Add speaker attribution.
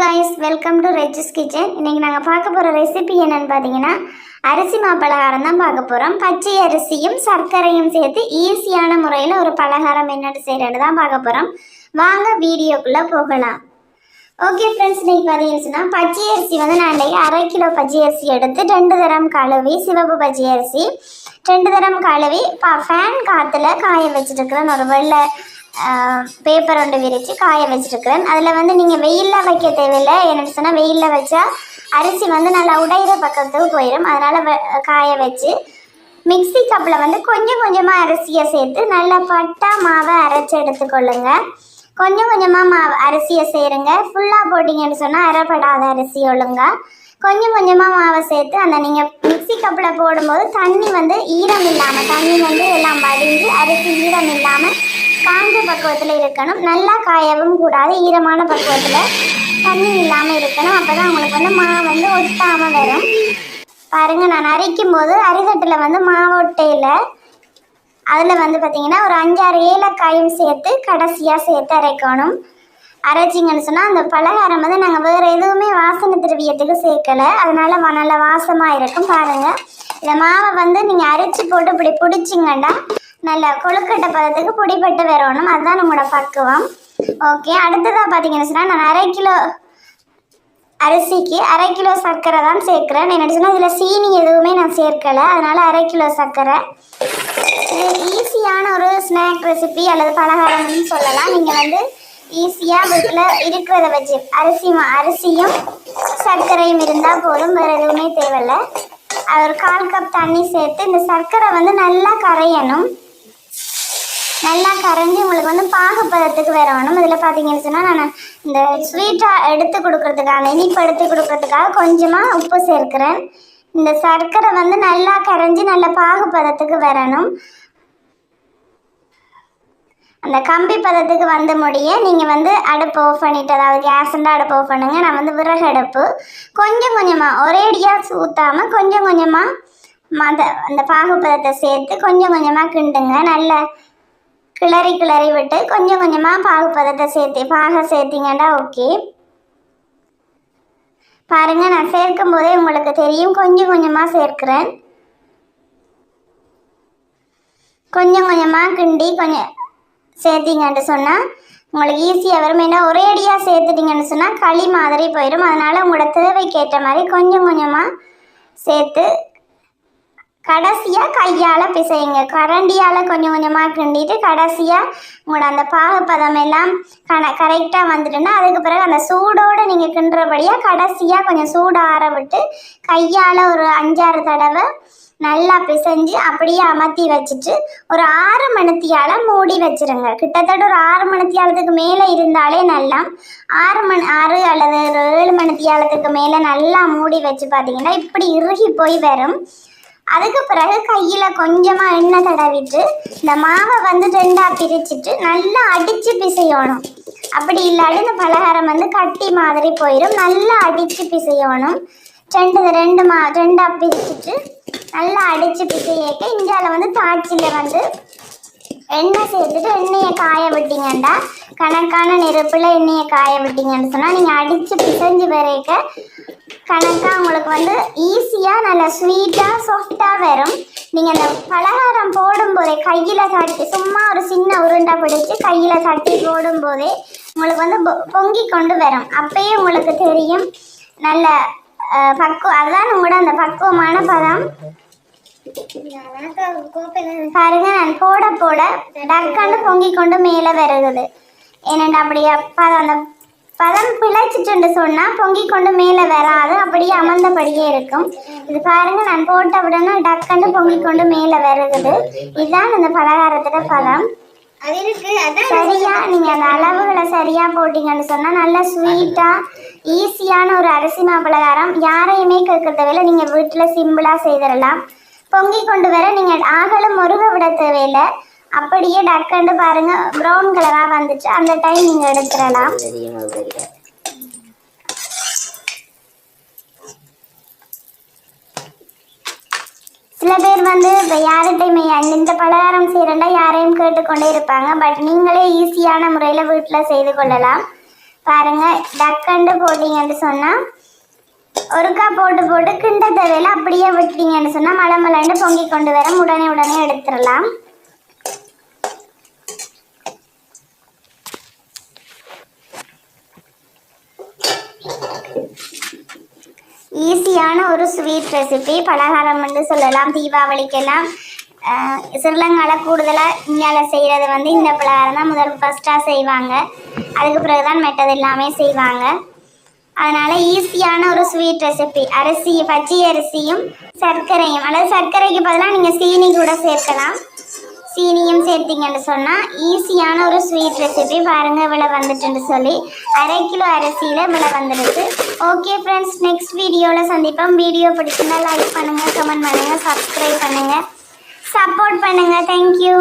Speaker 1: Guys welcome to Regis kitchen இன்றைக்கி நாங்கள் பார்க்க போகிற ரெசிபி என்னென்னு பார்த்தீங்கன்னா அரிசி மா பலகாரம் தான் பார்க்க போகிறோம் பச்சை அரிசியும் சர்க்கரையும் சேர்த்து ஈஸியான முறையில் ஒரு பலகாரம் என்னென்னு செய்கிறது தான் பார்க்க போகிறோம் வாங்க வீடியோக்குள்ளே போகலாம். ஓகே ஃப்ரெண்ட்ஸ் இன்னைக்கு பார்த்தீங்கன்னா பச்சை அரிசி வந்து நான் இன்றைக்கி அரை கிலோ பச்சை அரிசி எடுத்து ரெண்டு தரம் கழுவி சிவப்பு பச்சை அரிசி ரெண்டு தரம் கழுவி பா ஃபேன் காற்றுல காய வச்சுருக்கிறேன். ஒரு வெள்ளை பேப்பர் ஒன்று விரித்து காய வச்சுருக்கிறேன். அதில் வந்து நீங்கள் வெயிலில் வைக்க தேவையில்லை. என்னென்னு சொன்னால் வெயிலில் வச்சா அரிசி வந்து நல்லா உடையிற பக்கத்துக்கு போயிடும் அதனால் காய வச்சு மிக்ஸி கப்பில் வந்து கொஞ்சம் கொஞ்சமாக அரிசியை சேர்த்து நல்லா பட்டா மாவை அரைச்சி எடுத்துக்கொள்ளுங்க. கொஞ்சம் கொஞ்சமாக மாவு அரிசியை சேருங்க. ஃபுல்லாக போட்டிங்கன்னு சொன்னால் அரைப்படாத அரிசி ஒழுங்கா. கொஞ்சம் கொஞ்சமாக மாவை சேர்த்து அந்த நீங்கள் மிக்ஸி கப்பில் போடும்போது தண்ணி வந்து ஈரம் இல்லாமல் தண்ணி வந்து எல்லாம் வடிஞ்சு அரிசி ஈரம் இல்லாமல் காஞ்ச பக்குவத்தில் இருக்கணும். நல்லா காயவும் கூடாது. ஈரமான பக்குவத்தில் தண்ணி இல்லாமல் இருக்கணும். அப்போ தான் உங்களுக்கு வந்து மாவு வந்து ஒட்டாமல் வரும். பாருங்கள் நான் அரைக்கும் போது அரிசட்டில் வந்து மாவொட்டையில் அதில் வந்து பார்த்திங்கன்னா ஒரு அஞ்சாறு ஏலக்காயும் சேர்த்து கடைசியாக சேர்த்து அரைக்கணும். அரைச்சிங்கன்னு சொன்னால் அந்த பலகாரம் வந்து நாங்கள் வேறு எதுவுமே வாசனை திரவியத்துக்கு சேர்க்கலை. அதனால் வ- நல்ல வாசமாக இருக்கும். பாருங்கள் இந்த மாவை வந்து நீங்கள் அரைச்சி போட்டு இப்படி பிடிச்சிங்கன்னா நல்ல கொழுக்கட்டை பதத்துக்கு பிடிப்பட்டு வரணும் அதுதான் நம்மளோட பக்குவம். ஓகே அடுத்ததாக பார்த்தீங்கன்னு சொன்னால் நான் அரை கிலோ அரிசிக்கு அரை கிலோ சர்க்கரை தான் சேர்க்குறேன். என்ன சொன்னால் இதில் சீனி எதுவுமே நான் சேர்க்கலை. அதனால் அரை கிலோ சர்க்கரை. இது ஈஸியான ஒரு ஸ்நாக் ரெசிபி அல்லது பலகாரம்னு சொல்லலாம். நீங்கள் வந்து ஈஸியாக வீட்டில் இருக்கிறத வச்சு அரிசி மா- அரிசியும் சர்க்கரையும் இருந்தால் போதும். வேறு எதுவுமே தேவையில்லை. அது ஒரு கால் கப் தண்ணி சேர்த்து இந்த சர்க்கரை வந்து நல்லா கரையணும். நல்லா கரைஞ்சி உங்களுக்கு வந்து பாகுப்பதத்துக்கு வரணும் இதில் பார்த்தீங்கன்னு சொன்னால் நான் இந்த ஸ்வீட்டாக எடுத்து கொடுக்கறதுக்காக இனிப்பு எடுத்து கொடுக்கறதுக்காக கொஞ்சமாக உப்பு சேர்க்கிறேன். இந்த சர்க்கரை வந்து நல்லா கரைஞ்சி நல்ல பாகுப்பதத்துக்கு வரணும். அந்த கம்பி பதத்துக்கு வந்து முடிய நீங்கள் வந்து அடுப்பு ஆஃப் பண்ணிட்டு அதாவது கேஸ் அடுப்பு ஆஃப் பண்ணுங்க. நான் வந்து விறகு அடுப்பு கொஞ்சம் கொஞ்சமாக ஒரேடியாக ஊற்றாமல் கொஞ்சம் கொஞ்சமாக மத அந்த பாகுப்பதத்தை சேர்த்து கொஞ்சம் கொஞ்சமாக கிண்டுங்க. நல்ல கிளறி கிளறி விட்டு கொஞ்சம் கொஞ்சமாக பாகுப்பதத்தை சேர்த்து பாக சேர்த்திங்கன்னா ஓகே பாருங்க நான் சேர்க்கும் போதே உங்களுக்கு தெரியும். கொஞ்சம் கொஞ்சமாக சேர்க்கிறேன். கொஞ்சம் கொஞ்சமாக கிண்டி கொஞ்சம் சேர்த்திங்கன்ட்டு சொன்னால் உங்களுக்கு ஈஸியாக வரும். ஏன்னா ஒரே அடியாக சேர்த்துட்டிங்கன்னு சொன்னால் களி மாதிரி போயிடும் அதனால் உங்களோட தேவைக்கு ஏற்ற மாதிரி கொஞ்சம் கொஞ்சமாக சேர்த்து கடைசியாக கையால் பிசையுங்க. கரண்டியால் கொஞ்சம் கொஞ்சமாக கிண்டிட்டு கடைசியாக உங்களோட அந்த பாகுப்பதம் எல்லாம் கன கரெக்டாக வந்துட்டுன்னா அதுக்கு பிறகு அந்த சூடோடு நீங்கள் கிண்டுறபடியாக கடைசியாக கொஞ்சம் சூடு ஆற விட்டு கையால் ஒரு அஞ்சாறு தடவை நல்லா பிசைஞ்சு அப்படியே அமர்த்தி வச்சுட்டு ஒரு ஆறு மணித்தியால் மூடி வச்சிருங்க. கிட்டத்தட்ட ஒரு ஆறு மணித்தியாலத்துக்கு மேலே இருந்தாலே நல்லா ஆறு மணி ஆறு அல்லது ஒரு ஏழு மணித்தியாலத்துக்கு மேலே நல்லா மூடி வச்சு பார்த்தீங்கன்னா இப்படி இறுகி போய் வரும். அதுக்கு பிறகு கையில் கொஞ்சமாக எண்ணெய் தடவிட்டு இந்த மாவை வந்து ரெண்டாக பிரிச்சுட்டு நல்லா அடித்து பிசையணும். அப்படி இல்லாட்டி இந்த பலகாரம் வந்து கட்டி மாதிரி போயிடும் நல்லா அடித்து பிசையணும். ரெண்டு ரெண்டு மா ரெண்டாக பிரிச்சுட்டு நல்லா அடித்து பிசையக்க இந்தியாவில் வந்து தாட்சியில் வந்து எண்ணெய் சேர்த்துட்டு எண்ணெயை காய விட்டீங்கண்டா கணக்கான நெருப்பில் எண்ணெயை காய விட்டீங்கன்னு சொன்னால் நீங்கள் அடித்து பிசைஞ்சு வரைக்க கணக்காக உங்களுக்கு வந்து ஈஸியாக நல்ல ஸ்வீட்டாக சாஃப்டாக வரும். நீங்கள் அந்த பலகாரம் போடும்போதே கையில் தட்டி சும்மா ஒரு சின்ன உருண்டை பிடிச்சி கையில் தட்டி போடும்போதே உங்களுக்கு வந்து பொ- பொங்கி கொண்டு வரும். அப்பயே உங்களுக்கு தெரியும். நல்ல பக்குவம் அதுதான் உங்களோட அந்த பக்குவமான பதம். பாருங்க நான் போட போட டக்காண்டு பொங்கி கொண்டு மேலே வருகுது. ஏனண்டா அப்படியே பதம் அந்த பதம் பிழைச்சிட்டுன்னு சொன்னால் பொங்கி கொண்டு மேலே வராது அப்படியே அமர்ந்தபடியே இருக்கும். இது பாருங்க நான் போட்ட உடனே டக்காண்டு பொங்கி கொண்டு மேலே வருகுது. இதுதான் இந்த பலகாரத்தோட பதம். சரியா நீங்க அந்த அளவுகளை சரியா போட்டீங்கன்னு சொன்னா நல்ல ஸ்வீட்டா ஈஸியான ஒரு அரிசி மா பலகாரம். யாரையுமே கேட்க தேவையில்லை நீங்க வீட்டுல சிம்பிளா செய்திடலாம். பொங்கி கொண்டு வர நீங்க ஆகலும் முருக விட தேவையில்லை. அப்படியே டக்குன்னு பாருங்க ப்ரௌன் கலராக வந்துச்சு. அந்த டைம் நீங்கள் எடுத்துடலாம் சில பேர் வந்து இப்போ யார்கிட்டையுமே இந்த பலகாரம் செய்கிறேன்டா யாரையும் கேட்டுக்கொண்டே இருப்பாங்க. பட் நீங்களே ஈஸியான முறையில் வீட்டில் செய்து கொள்ளலாம். பாருங்கள் டக்கண்டு போட்டீங்கன்னு சொன்னால் ஒருக்கா போட்டு போட்டு கிண்ட தேவையில் அப்படியே விட்டீங்கன்னு சொன்னால் மலை மலைன்னு பொங்கி கொண்டு வர உடனே உடனே எடுத்துடலாம். ஈஸியான ஒரு ஸ்வீட் ரெசிபி பலகாரம் வந்து சொல்லலாம் தீபாவளிக்கெல்லாம். அஹ், ஸ்ரீலங்கால கூடுதலாக இந்தியாவில் செய்கிறது வந்து இந்த பலகாரம் தான். முதல் ஃபஸ்ட்டாக செய்வாங்க. அதுக்கு பிறகு தான் மெட்டது எல்லாமே செய்வாங்க. அதனால் ஈஸியான ஒரு ஸ்வீட் ரெசிபி அரிசி பச்சை அரிசியும் சர்க்கரையும். அல்லது சர்க்கரைக்கு பதிலாக நீங்கள் சீனி கூட சேர்க்கலாம். சீனியும் சேர்த்தீங்கன்னு சொன்னால் ஈஸியான ஒரு ஸ்வீட் ரெசிபி பாருங்கள் இவ்வளோ வந்துட்டுன்னு சொல்லி. அரை கிலோ அரிசியில் இவ்வளோ வந்துடுது. ஓகே ஃப்ரெண்ட்ஸ் நெக்ஸ்ட் வீடியோவில் சந்திப்போம். வீடியோ பிடிச்சிருந்தா லைக் பண்ணுங்கள் கமெண்ட் பண்ணுங்கள் சப்ஸ்கிரைப் பண்ணுங்கள் சப்போர்ட் பண்ணுங்கள் தேங்க்யூ